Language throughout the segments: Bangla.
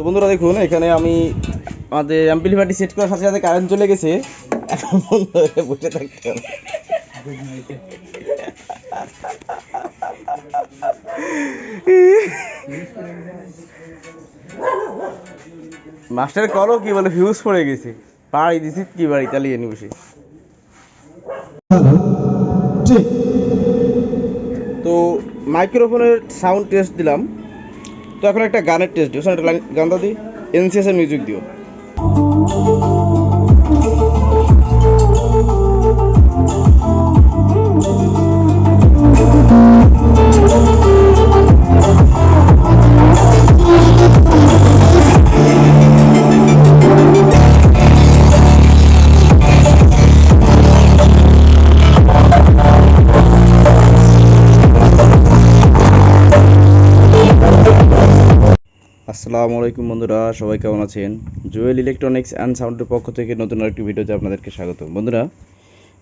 তো বন্ধুরা দেখুন, এখানে আমি আমাদের অ্যাম্পলিফায়ারটি সেট করার সাথে সাথে কারেন্ট চলে গেছে। বসে থাকতে মাস্টার করো কি বলে ফিউজ পড়ে গেছে। পাড়ি দিছি, কি বাড়ি চালিয়ে নি বসে তো মাইক্রোফোনের সাউন্ড টেস্ট দিলাম। তো এখন একটা গানের টেস্ট দিও। গান দাও দি এনসিএসের মিউজিক দিও। আসসালামু আলাইকুম বন্ধুরা, সবাই কেমন আছেন? জুয়েল ইলেকট্রনিক্স অ্যান্ড সাউন্ডের পক্ষ থেকে নতুন আরেকটি ভিডিওতে আপনাদেরকে স্বাগত বন্ধুরা,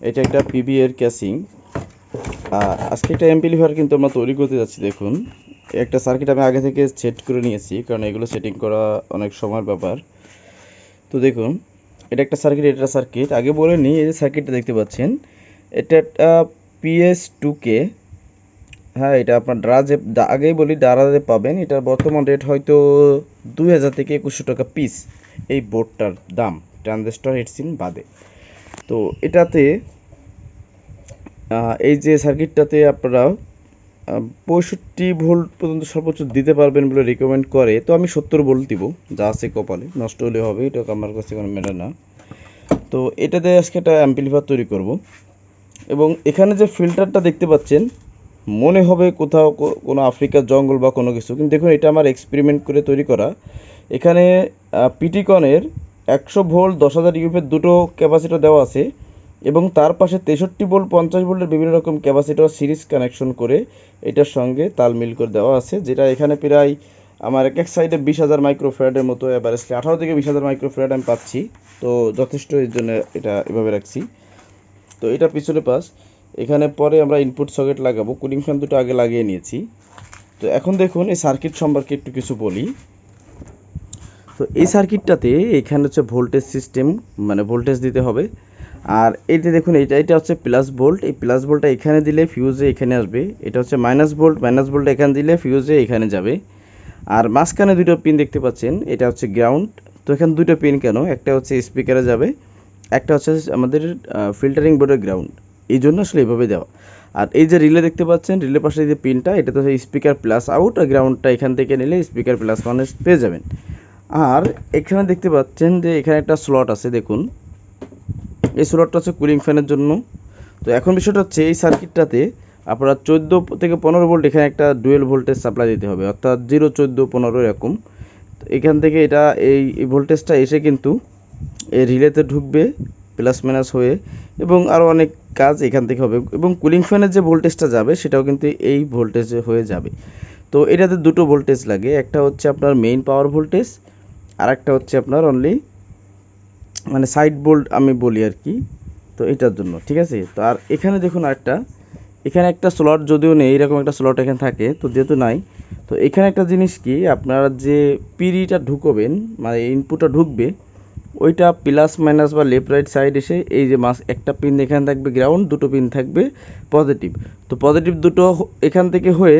এটা একটা পিবি এর ক্যাসিং আজকে একটা এমপিলিফায়ার কিন্তু আমরা তৈরি করতে যাচ্ছি, দেখুন। একটা সার্কিট আমি আগে থেকে সেট করে নিয়েছি, কারণ এগুলো সেটিং করা অনেক সময়ের ব্যাপার। তো দেখুন, এটা একটা সার্কিট এটা সার্কিট আগে বলে নিই, এই যে সার্কিটটা দেখতে পাচ্ছেন, এটা একটা পিএস টু কে হ্যাঁ এটা আপনার ড্রাজে আগেই বলি ডারাজে পাবেন। এটার বর্তমান রেট হয়তো দুই হাজার থেকে একুশশো টাকা পিস এই বোর্ডটার দাম ট্রানজিস্টর হেডসিন বাদে। তো এটাতে এই যে সার্কিটটাতে আপনারা পঁয়ষট্টি ভোল্ট পর্যন্ত সর্বোচ্চ দিতে পারবেন বলে রিকমেন্ড করে। তো আমি সত্তর ভোল্ট দিব, যা আছে কপালে। নষ্ট হলে হবে, এটা আমার কাছে কোনো ম্যাটার না। তো এটাতে আজকে একটা অ্যাম্পলিফায়ার তৈরি করব। এবং এখানে যে ফিল্টারটা দেখতে পাচ্ছেন মনে হবে কোথাও কোনো আফ্রিকার জঙ্গল বা কোনো কিছু। কিন্তু দেখুন, এটা আমার এক্সপেরিমেন্ট করে তৈরি করা। এখানে পিটিকনের একশো ভোল্ট, দশ হাজার ইউপের দুটো ক্যাপাসিটর দেওয়া আছে এবং তার পাশে তেষট্টি ভোল্ট, পঞ্চাশ ভোল্টের বিভিন্ন রকম ক্যাপাসিটর সিরিজ কানেকশন করে এটার সঙ্গে তাল মিল করে দেওয়া আছে, যেটা এখানে প্রায় আমার এক এক সাইডে বিশ হাজার মাইক্রোফ্যারেডের মতো অ্যাভারেজলি আঠারো থেকে বিশ হাজার মাইক্রোফ্যারেড আমি পাচ্ছি। তো যথেষ্ট এর জন্য এটা এভাবে রাখছি। তো এটা পিছনে পাশ এখানে পরে আমরা ইনপুট সকেট লাগাবো। কুলিং ফ্যান দুটো আগে লাগিয়ে নিয়েছি। তো এখন দেখুন, এই সার্কিট সম্পর্কে একটু কিছু বলি। তো এই সার্কিটটাতে এখানে হচ্ছে ভোল্টেজ সিস্টেম মানে ভোল্টেজ দিতে হবে। আর এই যে দেখুন এটা এটা হচ্ছে প্লাস ভোল্ট এই প্লাস ভোল্টটা এখানে দিলে ফিউজে এখানে আসবে। এটা হচ্ছে মাইনাস ভোল্ট মাইনাস ভোল্ট এখানে দিলে ফিউজে এখানে যাবে। আর মাঝখানে দুটো পিন দেখতে পাচ্ছেন, এটা হচ্ছে গ্রাউন্ড তো এখানে দুটো পিন কেন? একটা হচ্ছে স্পিকারে যাবে, একটা হচ্ছে আমাদের ফিল্টারিং বোর্ডের গ্রাউন্ড এই জন্য আসলে এভাবে দেওয়া। আর এই যে রিলে দেখতে পাচ্ছেন রিলে পাশে যে পিনটা, এটা তো স্পিকার প্লাস আউট আর গ্রাউন্ডটা এখান থেকে নিলে স্পিকার প্লাস মানে পেয়ে যাবেন। আর এখানে দেখতে পাচ্ছেন যে এখানে একটা স্লট আছে, দেখুন। এই স্লটটা হচ্ছে কুলিং ফ্যানের জন্য। তো এখন বিষয়টা হচ্ছে এই সার্কিটটাতে আপনারা চোদ্দ থেকে পনেরো ভোল্ট এখানে একটা ডুয়েল ভোল্টেজ সাপ্লাই দিতে হবে, অর্থাৎ জিরো চোদ্দ, পনেরো এরকম। তো এখান থেকে এটা, এই ভোল্টেজটা এসে কিন্তু এই রিলেতে ঢুকবে প্লাস মাইনাস হয়ে এবং আরও অনেক কাজ এখান থেকে হবে। এবং কুলিং ফ্যানের যে ভোল্টেজটা যাবে, সেটাও কিন্তু এই ভোল্টেজে হয়ে যাবে। তো এটাতে দুটো ভোল্টেজ লাগে, একটা হচ্ছে আপনার মেইন পাওয়ার ভোল্টেজ আর একটা হচ্ছে আপনার অনলি মানে সাইড বোল্ট আমি বলি আর কি। তো এটার জন্য, ঠিক আছে? তো আর এখানে দেখুন আরেকটা, এখানে একটা স্লট যদিও নেই, এরকম একটা স্লট এখানে থাকে, তো যেহেতু নাই, তো এখানে একটা জিনিস কি, আপনারা যে পিড়িটা ঢুকবেন মানে ইনপুটটা ঢুকবে ওইটা প্লাস মাইনাস বা লেফট রাইট সাইড এসে এই যে মাস, একটা পিন এখানে থাকবে গ্রাউন্ড দুটো পিন থাকবে পজিটিভ তো পজিটিভ দুটো এখান থেকে হয়ে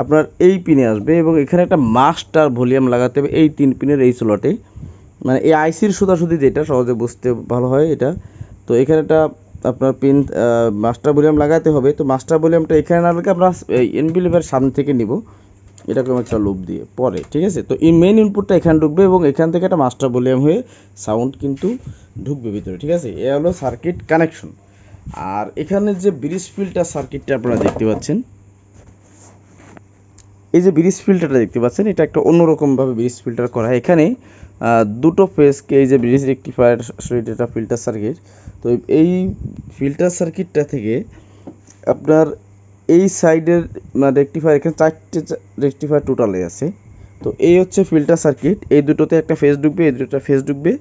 আপনার এই পিনে আসবে এবং এখানে একটা মাস্টার ভলিউম লাগাতে হবে এই তিন পিনের এই স্লটে মানে এই আইসির সুদাসুদি যেটা, সহজে বুঝতে ভালো হয় এটা। তো এখানে একটা আপনার পিন মাস্টার ভলিউম লাগাতে হবে। তো মাস্টার ভলিউমটা এখানে না লাগে আমরা এনবিলিভার সামনে থেকে নিব? এরকম একটা লুপ দিয়ে, পরে, ঠিক আছে? তো এই মেন ইনপুটটা এখানে ঢুকবে এবং এখান থেকে একটা মাস্টার ভলিউম হয়ে সাউন্ড কিন্তু ঢুকবে ভিতরে, ঠিক আছে? এ হলো সার্কিট কানেকশন আর এখানে যে ব্রিজ ফিল্টার সার্কিটটা আপনারা দেখতে পাচ্ছেন, এই যে ব্রিজ ফিল্টারটা দেখতে পাচ্ছেন, এটা একটা অন্যরকমভাবে ব্রিজ ফিল্টার করা। হয় এখানে দুটো ফেসকে এই যে ব্রিজ রেক্টিফায়ার এটা ফিল্টার সার্কিট তো এই ফিল্টার সার্কিটটা থেকে আপনার এই সাইডের রেক্টিফায়ার এখানে চারটে রেক্টিফায়ার টোটালে আছে। তো এই হচ্ছে ফিল্টার সার্কিট এই দুটোতে একটা ফেস ঢুকবে, এই দুটো ফেস ঢুকবে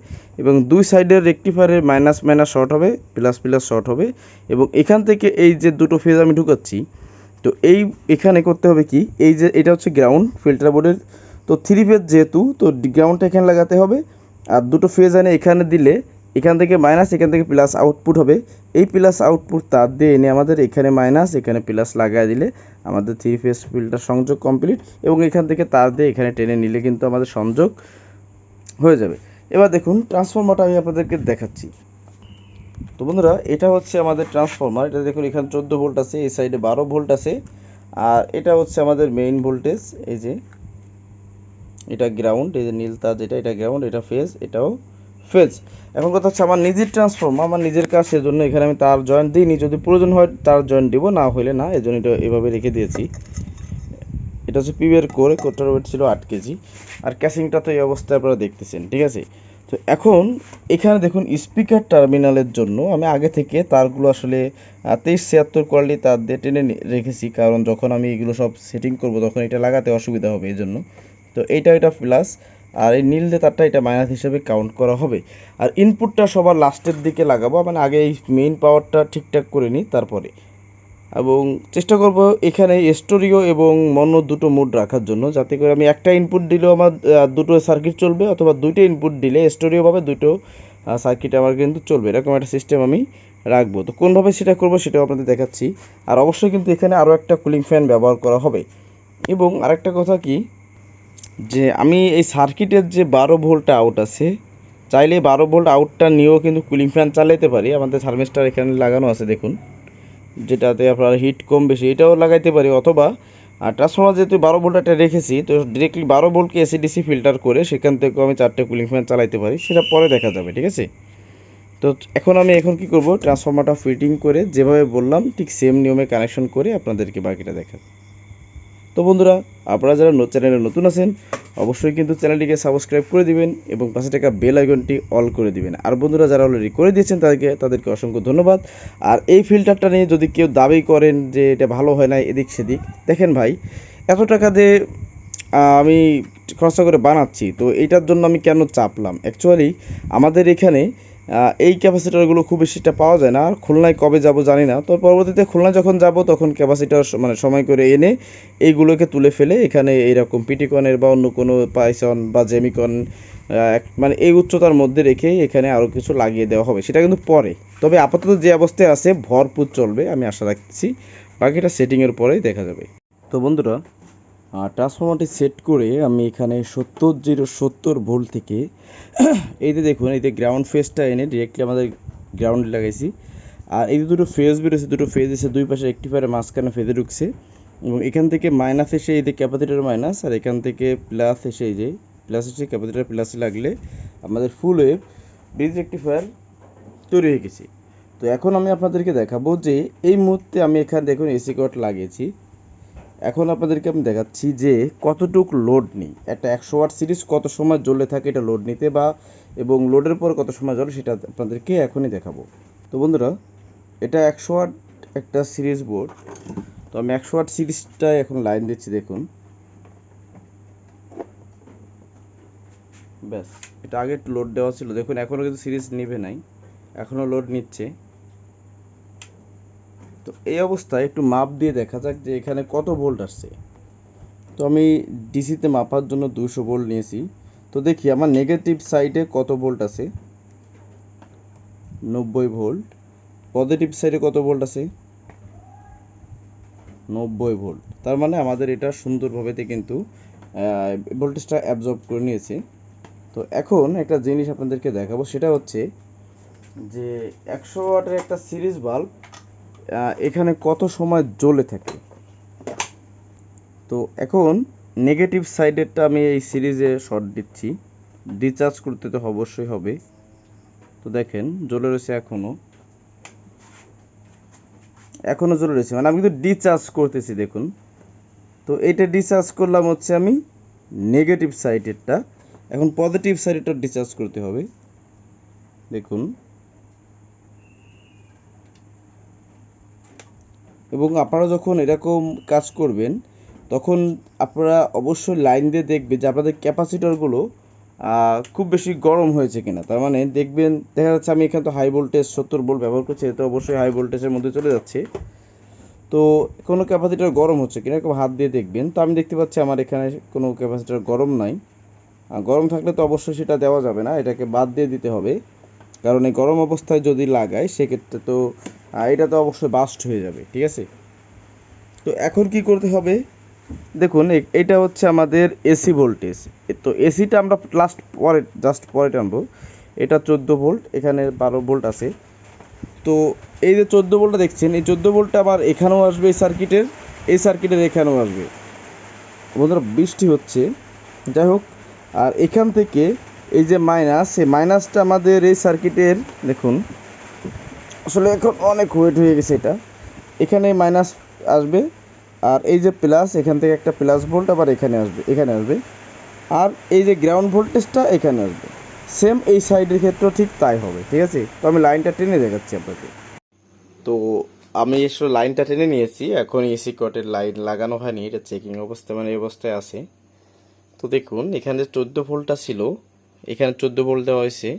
এবং দুই সাইডের রেক্টিফায়ারের মাইনাস মাইনাস শর্ট হবে প্লাস প্লাস শর্ট হবে এবং এখান থেকে এই যে দুটো ফেজ আমি ঢুকাচ্ছি, তো এই, এখানে করতে হবে কি? এই যে, এটা হচ্ছে গ্রাউন্ড ফিল্টার বোর্ডের তো থ্রি ফেজ যেহেতু, তো গ্রাউন্ডটা এখানে লাগাতে হবে। আর দুটো ফেজ এনে এখানে দিলে এখান থেকে মাইনাস এখান থেকে প্লাস আউটপুট হবে। এই প্লাস আউটপুট তার দিয়ে এনে আমাদের এখানে মাইনাস এখানে প্লাস লাগাই দিলে আমাদের থ্রি ফেস ফিল্টার সংযোগ কমপ্লিট এবং এখান থেকে তার দিয়ে এখানে টেনে নিলে কিন্তু আমাদের সংযোগ হয়ে যাবে। এবার দেখুন ট্রান্সফর্মারটা আমি আপনাদেরকে দেখাচ্ছি। তো বন্ধুরা, এটা হচ্ছে আমাদের ট্রান্সফর্মার এটা দেখুন, এখানে চোদ্দ ভোল্ট আছে, এই সাইডে বারো ভোল্ট আছে। আর এটা হচ্ছে আমাদের মেইন ভোল্টেজ এই যে এটা গ্রাউন্ড এই যে নীল তার যেটা, এটা গ্রাউন্ড এটা ফেজ এটাও ফেজ। এখন কথা হচ্ছে আমার নিজের ট্রান্সফর্ম আমার নিজের কাজ সেজন্য এখানে আমি তার জয়েন্ট দিইনি। যদি প্রয়োজন হয় তার জয়েন্ট দিব, না হলে না এই জন্য এটা এভাবে রেখে দিয়েছি। এটা হচ্ছে পিবের কোরে কোরটার ওয়েট ছিল আট কেজি। আর ক্যাসিংটা তো এই অবস্থায় আপনারা দেখতেছেন, ঠিক আছে? তো এখন এখানে দেখুন স্পিকার টার্মিনালের জন্য আমি আগে থেকে তারগুলো আসলে তেইশ ছিয়াত্তর কোয়ালিটি তার দিয়ে টেনে রেখেছি। কারণ যখন আমি এগুলো সব সেটিং করব তখন এটা লাগাতে অসুবিধা হবে এই জন্য তো এইটা, এটা প্লাস আর এই নীল যে তারটা এটা মাইনাস হিসেবে কাউন্ট করা হবে। আর ইনপুটটা সবার লাস্টের দিকে লাগাবো মানে আগে এই মেইন পাওয়ারটা ঠিকঠাক করে নিই, তারপরে। এবং চেষ্টা করব এখানে স্টোরিও এবং মনো দুটো মোড রাখার জন্য, যাতে করে আমি একটা ইনপুট দিলেও আমার দুটো সার্কিট চলবে, অথবা দুইটা ইনপুট দিলে স্টোরিও পাবে, দুটো সার্কিট আমার কিন্তু চলবে। এরকম একটা সিস্টেম আমি রাখব। তো কোনভাবে সেটা করব সেটাও আপনাদের দেখাচ্ছি। আর অবশ্যই কিন্তু এখানে আরও একটা কুলিং ফ্যান ব্যবহার করা হবে। এবং আরেকটা কথা কি যে আমি এই সার্কিটের যে বারো ভোল্ট আউট আছে, চাইলে বারো ভোল্ট আউটটা নিয়েও কিন্তু কুলিং ফ্যান চালাতে পারি। আমাদের থার্মিস্টার এখানে লাগানো আছে, দেখুন। যেটাতে আপনার হিট কম বেশি, এটাও লাগাইতে পারি। অথবা, আর ট্রান্সফর্মার যেহেতু বারো ভোল্টটা রেখেছি, তো ডিরেক্টলি বারো ভোল্টকে এসিডিসি ফিল্টার করে সেখান থেকেও আমি চারটে কুলিং ফ্যান চালাইতে পারি। সেটা পরে দেখা যাবে, ঠিক আছে? তো এখন আমি এখন কি করব? ট্রান্সফর্মারটা ফিটিং করে যেভাবে বললাম, ঠিক সেম নিয়মে কানেকশন করে আপনাদেরকে বাকিটা দেখাবো। তো বন্ধুরা, আপনারা যারা চ্যানেলে নতুন আছেন, অবশ্যই কিন্তু চ্যানেলটিকে সাবস্ক্রাইব করে দিবেন এবং পাশে থাকা বেল আইকনটি অল করে দিবেন। আর বন্ধুরা, যারা অলরেডি করে দিয়েছেন তাদেরকে তাদেরকে অসংখ্য ধন্যবাদ। আর এই ফিল্টারটা নিয়ে যদি কেউ দাবি করেন যে এটা ভালো হয় না এদিক সেদিক, দেখেন ভাই, এত টাকা দিয়ে আমি খরচা করে বানাচ্ছি, তো এইটার জন্য আমি কেন চাপলাম? অ্যাকচুয়ালি আমাদের এখানে এই ক্যাপাসিটারগুলো খুব বেশিটা পাওয়া যায় না। আর খুলনায় কবে যাব জানি না। তো পরবর্তীতে খুলনা যখন যাব, তখন ক্যাপাসিটার মানে সময় করে এনে এইগুলোকে তুলে ফেলে। এখানে এইরকম পিটিকনের বা অন্য কোনো পাইসন বা জেমিকন মানে এই উচ্চতার মধ্যে রেখে এখানে আরও কিছু লাগিয়ে দেওয়া হবে। সেটা কিন্তু পরে। তবে আপাতত যে অবস্থায় আছে, ভরপুর চলবে, আমি আশা রাখছি। বাকিটা সেটিংয়ের পরেই দেখা যাবে। তো বন্ধুরা ট্রান্সফর্মারটি সেট করে আমি এখানে সত্তর জিরো সত্তর ভোল্ট থেকে এই যে দেখুন, এই যে গ্রাউন্ড ফেসটা এনে ডিরেক্টলি আমাদের গ্রাউন্ডে লাগাইছি। আর এই দুটো ফেজ বেরোছে দুটো ফেজ এসে দুই পাশে রেক্টিফায়ারের মাঝখানে ফেজে ঢুকছে। এবং এখান থেকে মাইনাস এসে এই যে ক্যাপাসিটার মাইনাস আর এখান থেকে প্লাস এসে এই যে প্লাস এসে ক্যাপাসিটার প্লাস লাগলে আমাদের ফুল ওয়েভ ব্রিজ রেক্টিফায়ার তৈরি হয়ে গেছে। তো এখন আমি আপনাদেরকে দেখাবো যে এই মুহূর্তে আমি এখানে দেখুন এসি কট লাগিয়েছি। এখন আপনাদেরকে আমি দেখাচ্ছি যে কতটুক লোড নেই। একটা একশো ওয়াট সিরিজ কত সময় জ্বলে থাকে এটা লোড নিতে বা এবং লোডের পর কত সময় জ্বলে সেটা আপনাদেরকে এখনই দেখাবো। তো বন্ধুরা, এটা একশো ওয়াট একটা সিরিজ বোর্ড তো আমি একশো ওয়াট সিরিজটা এখন লাইন দিচ্ছি, দেখুন। ব্যাস, এটা আগে লোড দেওয়া ছিল। দেখুন, এখনও কিন্তু সিরিজ নিভে নাই। এখনও লোড নিচ্ছে। তো এই অবস্থায় একটু মাপ দিয়ে দেখা যাক যে এখানে কত ভোল্ট আসছে। তো আমি ডিসিতে মাপার জন্য দুশো ভোল্ট নিয়েছি। তো দেখি আমার নেগেটিভ সাইডে কত ভোল্ট আছে? নব্বই ভোল্ট। পজিটিভ সাইডে কত ভোল্ট আছে? নব্বই ভোল্ট। তার মানে আমাদের এটা সুন্দরভাবেতে কিন্তু ভোল্টেজটা অ্যাবজর্ব করে নিয়েছে। তো এখন একটা জিনিস আপনাদেরকে দেখাবো, সেটা হচ্ছে যে একশো ওয়াটের একটা সিরিজ বাল্ব এখানে কত সময় জ্বলে থাকে? তো এখন নেগেটিভ সাইডেরটা আমি এই সিরিজে শর্ট দিচ্ছি। ডিচার্জ করতে তো অবশ্যই হবে। তো দেখেন, জ্বলে রয়েছে এখনও। এখনও জ্বলে রয়েছে। মানে আমি কিন্তু ডিচার্জ করতেছি, দেখুন। তো এটা ডিচার্জ করলাম হচ্ছে আমি নেগেটিভ সাইডেরটা এখন পজিটিভ সাইডেরটা ডিচার্জ করতে হবে। দেখুন। এবং আপনারা যখন এরকম কাজ করবেন, তখন আপনারা অবশ্যই লাইন দিয়ে দেখবেন যে আপনাদের ক্যাপাসিটরগুলো খুব বেশি গরম হয়েছে কিনা। তার মানে দেখবেন, দেখা যাচ্ছে আমি এখানে তো হাই ভোল্টেজ সত্তর ভোল্ট ব্যবহার করছি এটা অবশ্যই হাই ভোল্টেজের মধ্যে চলে যাচ্ছে। তো, কোনো ক্যাপাসিটার গরম হচ্ছে কিনা, এরকম হাত দিয়ে দেখবেন। তো আমি দেখতে পাচ্ছি আমার এখানে কোনো ক্যাপাসিটার গরম নাই। গরম থাকলে তো অবশ্যই সেটা দেওয়া যাবে না, এটাকে বাদ দিয়ে দিতে হবে। কারণ এই গরম অবস্থায় যদি লাগাই সেক্ষেত্রে তো এটা তো অবশ্যই বাস্ট হয়ে যাবে, ঠিক আছে? তো এখন কি করতে হবে? দেখুন এটা হচ্ছে আমাদের এসি ভোল্টেজ তো এসিটা আমরা লাস্ট পরে জাস্ট পরে টানবো এটা চোদ্দ ভোল্ট এখানে বারো ভোল্ট আছে। তো এই যে চোদ্দ ভোল্টটা দেখছেন, এই চোদ্দ ভোল্টটা আবার এখানেও আসবে এই সার্কিটের এই সার্কিটের এখানেও আসবে। বন্ধুরা, বৃষ্টি হচ্ছে। যাই হোক, আর এখান থেকে এই যে মাইনাস এই মাইনাসটা আমাদের এই সার্কিটের দেখুন আসলে এখন অনেক ওয়েট হয়ে গেছে এটা। এখানে মাইনাস আসবে, আর এই যে প্লাস এখান থেকে একটা প্লাস ভোল্ট আবার এখানে আসবে এখানে আসবে। আর এই যে গ্রাউন্ড ভোল্টেজটা এখানে আসবে। সেম এই সাইডের ক্ষেত্রেও ঠিক তাই হবে, ঠিক আছে? তো আমি লাইনটা টেনে দেখাচ্ছি আপনাকে। তো আমি আসলে লাইনটা টেনে নিয়েছি, এখন এসি কটের লাইন লাগানো হয়নি, এটা চেকিং অবস্থা মানে এই অবস্থায় আছে। তো দেখুন, এখানে চোদ্দ ভোল্টটা ছিল, এখানে চোদ্দ ভোল্ট দেওয়া হয়েছে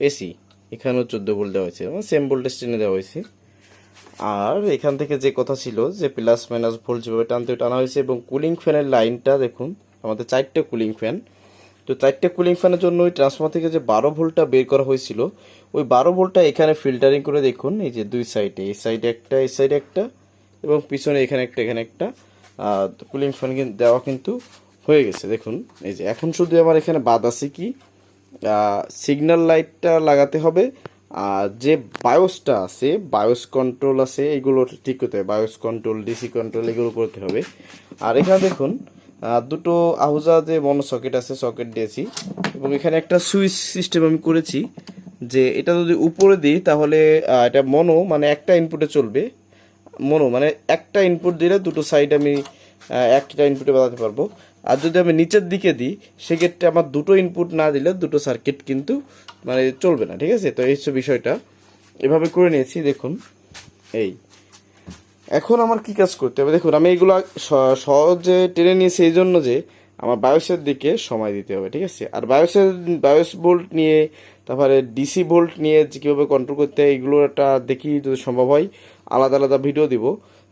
এসি এখানেও চোদ্দ ভোল্ট দেওয়া হয়েছে সেম ভোল্টেজ টেনে দেওয়া হয়েছে। আর এখান থেকে যে কথা ছিল যে প্লাস মাইনাস ভোল্ট যেভাবে টানতে টানা হয়েছে এবং কুলিং ফ্যানের লাইনটা দেখুন, আমাদের চারটে কুলিং ফ্যান তো চারটে কুলিং ফ্যানের জন্য ওই ট্রান্সফার থেকে যে বারো ভোল্টটা বের করা হয়েছিল, ওই বারো ভোল্টটা এখানে ফিল্টারিং করে দেখুন, এই যে দুই সাইডে এই সাইডে একটা, এই সাইডে একটা এবং পিছনে এখানে একটা এখানে একটা কুলিং ফ্যান দেওয়া কিন্তু হয়ে গেছে। দেখুন, এই যে এখন শুধু আমার এখানে বাদ আছে কি? সিগন্যাল লাইটটা লাগাতে হবে। আর যে বায়োসটা আছে, বায়োস কন্ট্রোল আছে, এগুলো ঠিক করতে হবে। বায়োস কন্ট্রোল ডিসি কন্ট্রোল এগুলো করতে হবে। আর এখানে দেখুন দুটো আহুজা যে মনো সকেট আছে সকেট দিয়েছি। এবং এখানে একটা সুইচ সিস্টেম আমি করেছি যে এটা যদি উপরে দিই, তাহলে এটা মনো মানে একটা ইনপুটে চলবে। মনো মানে একটা ইনপুট দিলে দুটো সাইড আমি একটা ইনপুটে বাজাতে পারব। আর যদি আমি নিচের দিকে দিই, সেক্ষেত্রে আমার দুটো ইনপুট না দিলে দুটো সার্কিট কিন্তু মানে চলবে না, ঠিক আছে? তো এই হচ্ছে বিষয়টা। এভাবে করে নিয়েছি, দেখুন। এই। এখন আমার কি কাজ করতে হবে? দেখুন, আমি এগুলো সহজে টেনে নিয়েছি এই জন্য যে আমার বায়োসের দিকে সময় দিতে হবে, ঠিক আছে? আর বায়োসের, বায়োস ভোল্ট নিয়ে, তারপরে ডিসি ভোল্ট নিয়ে কীভাবে কন্ট্রোল করতে হয় এগুলো একটা দেখি যদি সম্ভব হয়। আলাদা আলাদা ভিডিও দিব।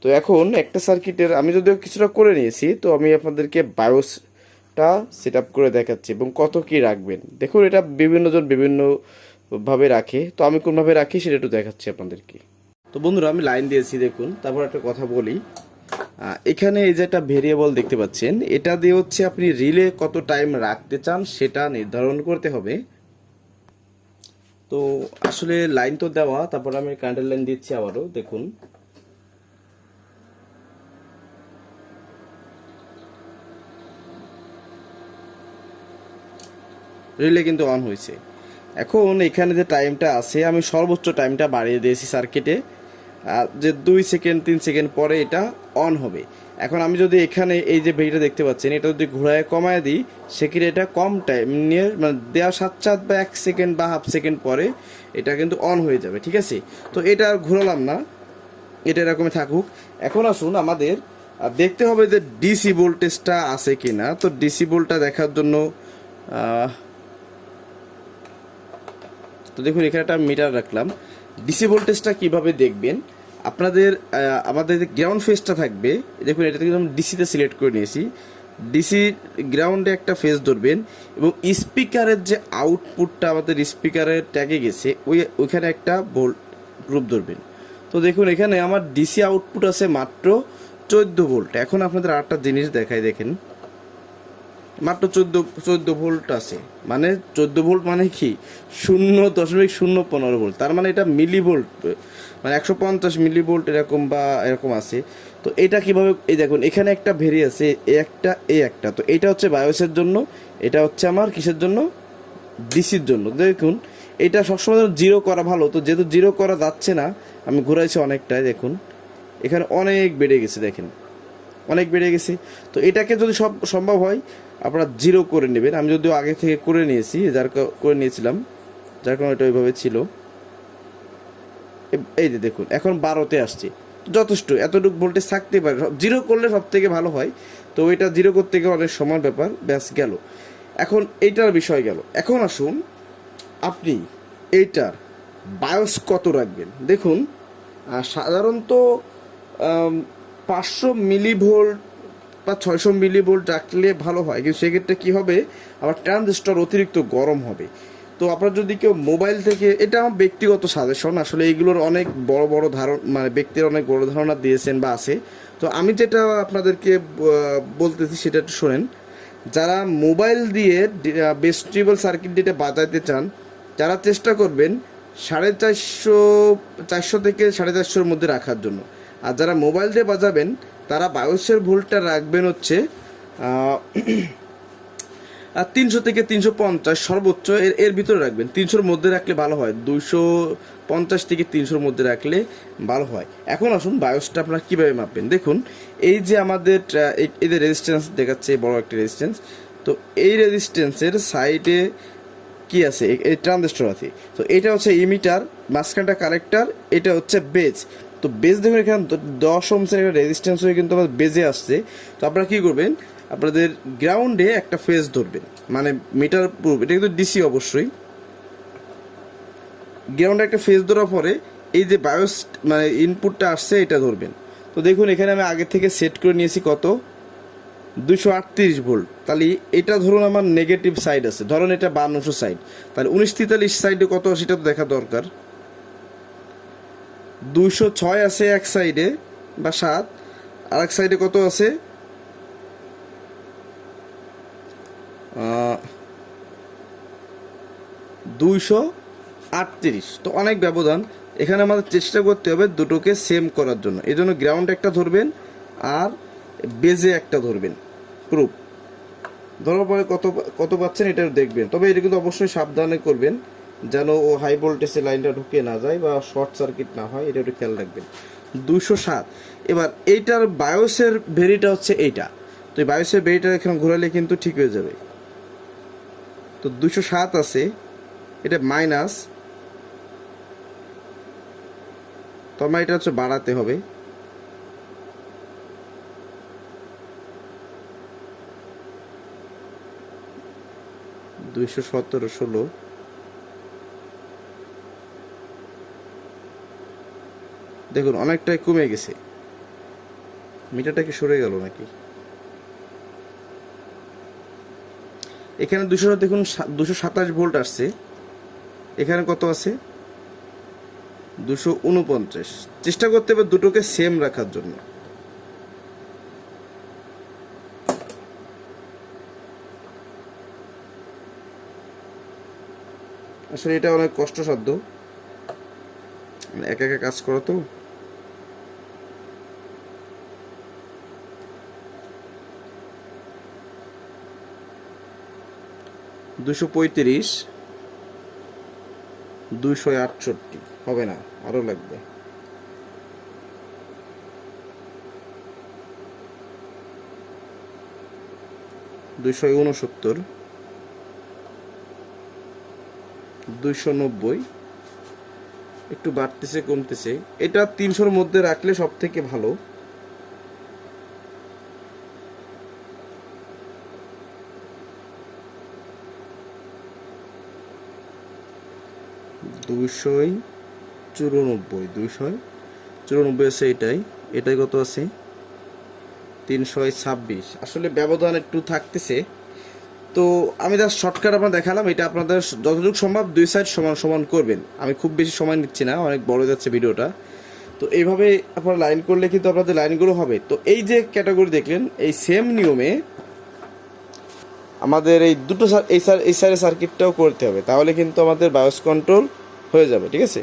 তো এখন একটা সার্কিটের, আমি যদিও কিছুটা করে নিয়েছি, তো আমি আপনাদেরকে বায়োসটা সেট আপ করে দেখাচ্ছি এবং কত কি রাখবেন। দেখুন, এটা বিভিন্নজন বিভিন্নভাবে রাখে, তো আমি কোনভাবে রাখি সেটা একটু দেখাচ্ছি আপনাদেরকে। তো বন্ধুরা, আমি লাইন দিয়েছি, দেখুন, তারপর একটা কথা বলি। এখানে এই যে একটা ভেরিয়েবল দেখতে পাচ্ছেন, এটা দিয়ে হচ্ছে আপনি রিলে কত টাইম রাখতে চান সেটা নির্ধারণ করতে হবে। তো আসলে লাইন তো দেওয়া, তারপর আমি কারেন্টের লাইন দিচ্ছি আবারও, দেখুন। রিলে কিন্তু অন হয়েছে। এখন এখানে যে টাইমটা আছে, আমি সর্বোচ্চ টাইমটা বাড়িয়ে দিয়েছি সার্কিটে আর যে দুই সেকেন্ড তিন সেকেন্ড পরে এটা অন হবে। এখন আমি যদি এখানে এই যে ভেড়িটা দেখতে পাচ্ছেন, এটা যদি ঘোরায় কমায় দিই, সেক্ষেত্রে এটা কম টাইম নিয়ে মানে দেওয়া সাত সাত বা এক সেকেন্ড বা হাফ সেকেন্ড পরে এটা কিন্তু অন হয়ে যাবে, ঠিক আছে? তো এটা আর ঘোরালাম না। এটা এরকমই থাকুক। এখন আসুন আমাদের দেখতে হবে যে ডিসি ভোল্টেজটা আছে কি না তো ডিসি ভোল্টটা দেখার জন্য তো দেখুন, এখানে একটা মিটার রাখলাম। ডিসি ভোল্টেজটা কীভাবে দেখবেন? আপনাদের আমাদের গ্রাউন্ড ফেসটা থাকবে। দেখুন এটা একদম ডিসিতে সিলেক্ট করে নিয়েছি। ডিসি গ্রাউন্ডে একটা ফেস ধরবেন এবং স্পিকারের যে আউটপুটটা আমাদের স্পিকারের ট্যাগে গেছে, ওই, ওইখানে একটা ভোল্ট গ্রুপ ধরবেন। তো দেখুন, এখানে আমার ডিসি আউটপুট আছে মাত্র চোদ্দ ভোল্ট এখন আপনাদের আরেকটা জিনিস দেখাই, দেখেন। মাত্র চোদ্দ চোদ্দ ভোল্ট আছে। মানে চোদ্দ ভোল্ট মানে কি? শূন্য দশমিক শূন্য পনেরো ভোল্ট। তার মানে এটা মিলি ভোল্ট মানে একশো পঞ্চাশ মিলি ভোল্ট এরকম বা এরকম আছে। তো এটা কীভাবে, এই দেখুন, এখানে একটা ভেরি আছে, এ একটা এ একটা। তো এটা হচ্ছে বায়োসের জন্য, এটা হচ্ছে আমার কিসের জন্য? ডিসির জন্য। দেখুন, এটা সবসময় জিরো করা ভালো। তো যেহেতু জিরো করা যাচ্ছে না, আমি ঘুরাইছি অনেকটাই, দেখুন। এখানে অনেক বেড়ে গেছে, দেখেন। অনেক বেড়ে গেছে। তো এটাকে যদি সব, সম্ভব হয় আপনারা জিরো করে নেবেন। আমি যদিও আগে থেকে করে নিয়েছি, যার করে নিয়েছিলাম, যার কারণে এটা ওইভাবে ছিল। এই যে দেখুন, এখন বারোতে আসছে। যথেষ্ট, এতটুকু ভোল্টেজ থাকতে পারে। জিরো করলে সব থেকে ভালো হয়। তো এটা জিরো করতে গেলে অনেক সময় ব্যাপার, ব্যাস গেল। এখন এইটার বিষয় গেল। এখন আসুন, আপনি এইটার বায়োস কত রাখবেন? দেখুন সাধারণত পাঁচশো মিলি ভোল্ট বা ছয়শো মিলি ভোল্ট রাখলে ভালো হয়। কিন্তু সেক্ষেত্রে কী হবে? আবার ট্রানজিস্টর অতিরিক্ত গরম হবে। তো আপনার যদি কেউ মোবাইল থেকে, এটা আমার ব্যক্তিগত সাজেশন আসলে এইগুলোর অনেক বড় বড় ধারণ মানে ব্যক্তির অনেক বড় ধারণা দিয়েছেন বা আছে। তো আমি যেটা আপনাদেরকে বলতেছি সেটা একটু শোনেন। যারা মোবাইল দিয়ে বেস্ট্রিবল সার্কিট যেটা বাজাইতে চান, তারা চেষ্টা করবেন সাড়ে চারশো চারশো থেকে সাড়ে চারশোর মধ্যে রাখার জন্য। আর যারা মোবাইল দিয়ে বাজাবেন তারা বায়োসের ভোল্টটা রাখবেন হচ্ছে আর তিনশো থেকে তিনশো পঞ্চাশ সর্বোচ্চ এর এর ভিতরে রাখবেন। তিনশোর মধ্যে রাখলে ভালো হয়। দুইশো পঞ্চাশ থেকে তিনশোর মধ্যে রাখলে ভালো হয়। এখন আসুন বায়োসটা আপনারা কীভাবে মাপবেন? দেখুন, এই যে আমাদের এদের রেজিস্ট্যান্স দেখাচ্ছে বড় একটা রেজিস্ট্যান্স তো এই রেজিস্ট্যান্সের সাইডে কি আছে? এই ট্রানজিস্টর আছে। তো এটা হচ্ছে ইমিটার মাঝখানটা কালেক্টার এটা হচ্ছে বেজ তো বেজ দেখুন এখানে দশ ওমসের একটা রেজিস্ট্যান্স হয়ে কিন্তু আমাদের বেজে আসছে। তো আপনারা কি করবেন? আপনাদের গ্রাউন্ডে একটা ফেজ ধরবেন। মানে মিটার প্রুফ এটা কিন্তু ডিসি অবশ্যই। গ্রাউন্ডে একটা ফেজ ধরার পরে এই যে বায়োস মানে ইনপুটটা আসছে, এটা ধরবেন। তো দেখুন, এখানে আমি আগে থেকে সেট করে নিয়েছি কত? দুশো আটত্রিশ ভোল্ট তাহলে এটা ধরুন আমার নেগেটিভ সাইড আছে। ধরুন এটা বান্নশো সাইড তাহলে উনিশ তেতাল্লিশ সাইডে কত? সেটা তো দেখা দরকার। দুইশো ছয় আছে এক সাইডে বা সাত। আর এক সাইডে কত আছে? দুইশো আটত্রিশ। তো অনেক ব্যবধান। এখানে আমাদের চেষ্টা করতে হবে দুটোকে সেম করার জন্য। এই জন্য গ্রাউন্ড একটা ধরবেন আর বেজে একটা ধরবেন। প্রুফ ধরার পরে কত কত পাচ্ছেন এটা দেখবেন। তবে এটা কিন্তু অবশ্যই সাবধানে করবেন। যেন ও হাই ভোল্টেজে লাইনটা ঢুকে না যায় বা শর্ট সার্কিট না হয়, এটা একটু খেয়াল রাখবেন। দুশো সাত। এবার এইটার বায়োসের ভেরিটা হচ্ছে এইটা। তো এই বায়োসের ভেরিটা এখানে ঘোরালে কিন্তু ঠিক হয়ে যাবে। তো দুশো সাত আছে, এটা মাইনাস তো আমার এটা হচ্ছে বাড়াতে হবে। দুইশো সতেরো ষোলো। দেখুন, অনেকটাই কমে গেছে। মিটারটা কি সরে গেল নাকি? এখানে দুশো, দেখুন দুশো সাতাশ ভোল্ট আসছে। এখানে কত আছে? দুশো উনপঞ্চাশ। চেষ্টা করতে হবে দুটোকে সেম রাখার জন্য। আসলে এটা অনেক কষ্টসাধ্য। মানে একা একা কাজ করা তো। দুশো পঁয়ত্রিশ, দুইশো আটষট্টি। হবে না, আরও লাগবে। দুইশো উনসত্তর, দুইশো নব্বই। একটু বাড়তেছে, কমতেছে। এটা তিনশোর মধ্যে রাখলে সব থেকে ভালো। দুইশোই চুরানব্বই দুইশো চুরানব্বই আছে এটাই। এটাই কত আছে? তিনশোয় ছাব্বিশ। আসলে ব্যবধান একটু থাকতেছে। তো আমি জাস্ট শর্টকাট আপনার দেখালাম। এটা আপনাদের যতটুকু সম্ভব দুই সাইড সমান সমান করবেন। আমি খুব বেশি সময় নিচ্ছি না, অনেক বড় যাচ্ছে ভিডিওটা। তো এইভাবে আপনারা লাইন করলে কিন্তু আপনাদের লাইনগুলো হবে। তো এই যে ক্যাটাগরি দেখলেন, এই সেম নিয়মে আমাদের এই দুটো এই এই সাইডের সার্কিটটাও করতে হবে। তাহলে কিন্তু আমাদের বায়োস কন্ট্রোল হয়ে যাবে, ঠিক আছে?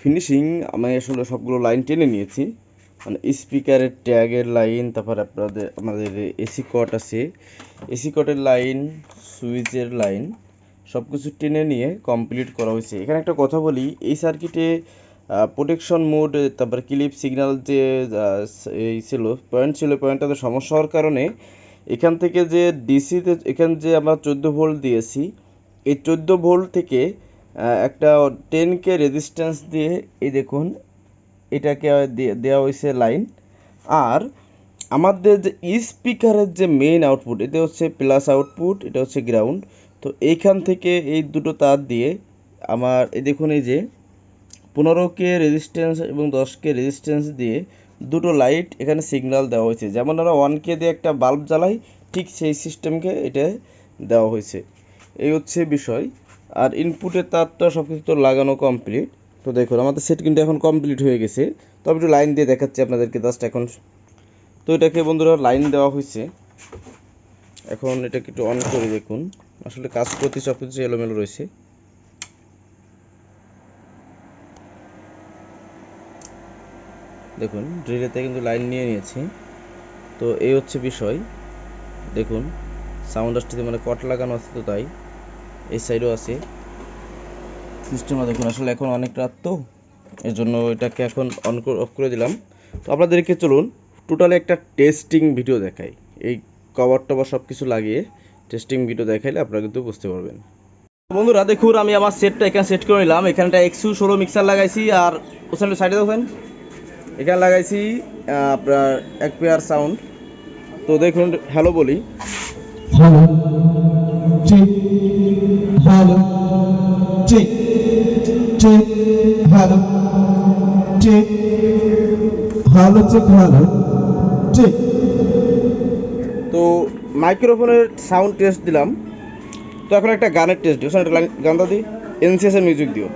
ফিনিশিং আমি আসলে সবগুলো লাইন টেনে নিয়েছি। মানে স্পিকারের ট্যাগের লাইন তারপর আপনাদের, আমাদের এসি কট আছে এসি কটের লাইন সুইচের লাইন সব কিছু টেনে নিয়ে কমপ্লিট করা হয়েছে। এখানে একটা কথা বলি, এই সার্কিটে প্রোটেকশন মোড তারপর ক্লিপ সিগন্যাল যে এই ছিল পয়েন্ট ছিল পয়েন্টটাতে সমস্যা হওয়ার কারণে, এখান থেকে যে ডিসিতে এখান যে আমরা চোদ্দ ভোল্ট দিয়েছি, এই চোদ্দ ভোল্ট থেকে একটা টেন কে রেজিস্ট্যান্স দিয়ে, এই দেখুন, এটাকে দেওয়া হয়েছে লাইন আর আমাদের যে স্পিকারের যে মেইন আউটপুট এটা হচ্ছে প্লাস আউটপুট এটা হচ্ছে গ্রাউন্ড তো এইখান থেকে এই দুটো তার দিয়ে আমার, এই দেখুন এই যে, পনেরো কে রেজিস্ট্যান্স এবং দশ কে রেজিস্ট্যান্স দিয়ে দুটো লাইট এখানে সিগন্যাল দেওয়া হয়েছে। যেমন আমরা ওয়ান কে দিয়ে একটা বাল্ব জ্বালাই, ঠিক সেই সিস্টেমকে এটা দেওয়া হয়েছে। এই হচ্ছে বিষয়। আর ইনপুটের তারটা সব কিছু তো লাগানো কমপ্লিট তো দেখুন, আমাদের সেট কিন্তু এখন কমপ্লিট হয়ে গেছে। তো আমি একটু লাইন দিয়ে দেখাচ্ছি আপনাদেরকে জাস্ট এখন। তো এটাকে বন্ধুরা লাইন দেওয়া হয়েছে। এখন এটাকে একটু অন করে দেখুন। আসলে কাজ করতে সব কিছু এলোমেলো রয়েছে। দেখুন ড্রিলেতে কিন্তু লাইন নিয়ে নিয়েছি। তো এই হচ্ছে বিষয়। দেখুন সাউন্ড আসতে মানে কট লাগানো আছে তো তাই। এই সাইডও আছে। সিস্টেমটা দেখুন, আসলে এখন অনেক রাত তো এর জন্য এটাকে এখন অন অফ করে দিলাম। তো আপনাদেরকে চলুন টোটালি একটা টেস্টিং ভিডিও দেখাই। এই কভার টভার সব কিছু লাগিয়ে টেস্টিং ভিডিও দেখাইলে আপনারা কিন্তু বুঝতে পারবেন। বন্ধুরা, দেখুন, আমি আমার সেটটা এখানে সেট করে নিলাম। এখানটা এক্সু ষোলো মিক্সার লাগাইছি, আর ওখানে সাইডে দেখেন। এখানে লাগাইছি আপনার এক পেয়ার সাউন্ড তো দেখুন হ্যালো বলি। Hello. ঠিক ঠিক Check. ঠিক Hello. ঠিক Hello. tick. তো মাইক্রোফোনের সাউন্ড টেস্ট দিলাম তো এখন একটা গানের টেস্ট দিও একটা গান দাও দি এনসিএস এর মিউজিক দিও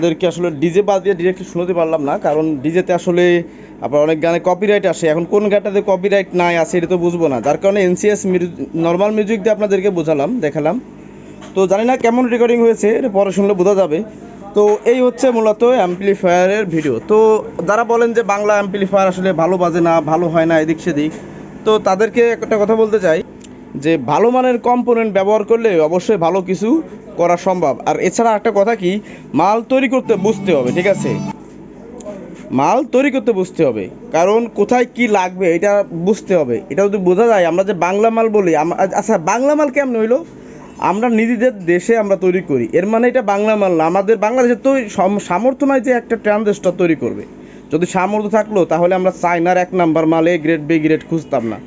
আপনাদেরকে আসলে ডিজে বাদ দিয়ে ডিরেক্টলি শোনাতে পারলাম না, কারণ ডিজেতে আসলে আপনার অনেক গানে কপিরাইট আসে। এখন কোন গানটাতে কপিরাইট নাই আছে এটা তো বুঝব না। যার কারণে এনসিএস নর্মাল মিউজিক দিয়ে আপনাদেরকে বোঝালাম, দেখালাম। তো জানি না কেমন রেকর্ডিং হয়েছে, এটা পরে শুনলে বোঝা যাবে। তো এই হচ্ছে মূলত অ্যাম্পলিফায়ারের ভিডিও তো যারা বলেন যে বাংলা অ্যাম্পলিফায়ার আসলে ভালো বাজে না, ভালো হয় না, এদিক সেদিক, তো তাদেরকে একটা কথা বলতে চাই। যে ভালো মানের কম্পোনেন্ট ব্যবহার করলে অবশ্যই ভালো কিছু করা সম্ভব। আর এছাড়া একটা কথা কি, মাল তৈরি করতে বুঝতে হবে, ঠিক আছে? মাল তৈরি করতে বুঝতে হবে। কারণ কোথায় কি লাগবে এটা বুঝতে হবে। এটা যদি বোঝা যায়, আমরা যে বাংলা মাল বলি আচ্ছা বাংলা মাল কেমন হইল? আমরা নিজেদের দেশে আমরা তৈরি করি। এর মানে এটা বাংলা মাল না। আমাদের বাংলাদেশের তো সামর্থ্য নয় যে একটা ট্রানজিস্টর তৈরি করবে। যদি সামর্থ্য থাকল, তাহলে আমরা চাইনার এক নাম্বার মাল গ্রেড বি গ্রেড খুঁজতাম না।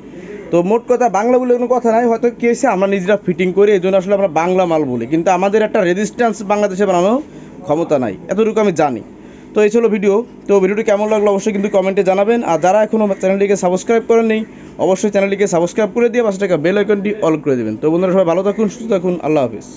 তো মোট কথা বাংলা বলে কোনো কথা নাই। হয়তো কি হয়েছে, আমরা নিজেরা ফিটিং করি এই জন্য আসলে আমরা বাংলা মাল বলি। কিন্তু আমাদের একটা রেজিস্ট্যান্স বাংলাদেশে বানানো ক্ষমতা নাই। এতটুকু আমি জানি। তো এই ছিল ভিডিও তো ভিডিওটি কেমন লাগল অবশ্যই কিন্তু কমেন্টে জানাবেন। আর যারা এখনও চ্যানেলটিকে সাবস্ক্রাইব করেননি, অবশ্যই চ্যানেলটিকে সাবস্ক্রাইব করে দিয়ে পাশে টাকা বেল আইকনটি অল করে দেবেন। তো বন্ধুরা, সবাই ভালো থাকুন, সুস্থ থাকুন। আল্লাহ হাফিজ।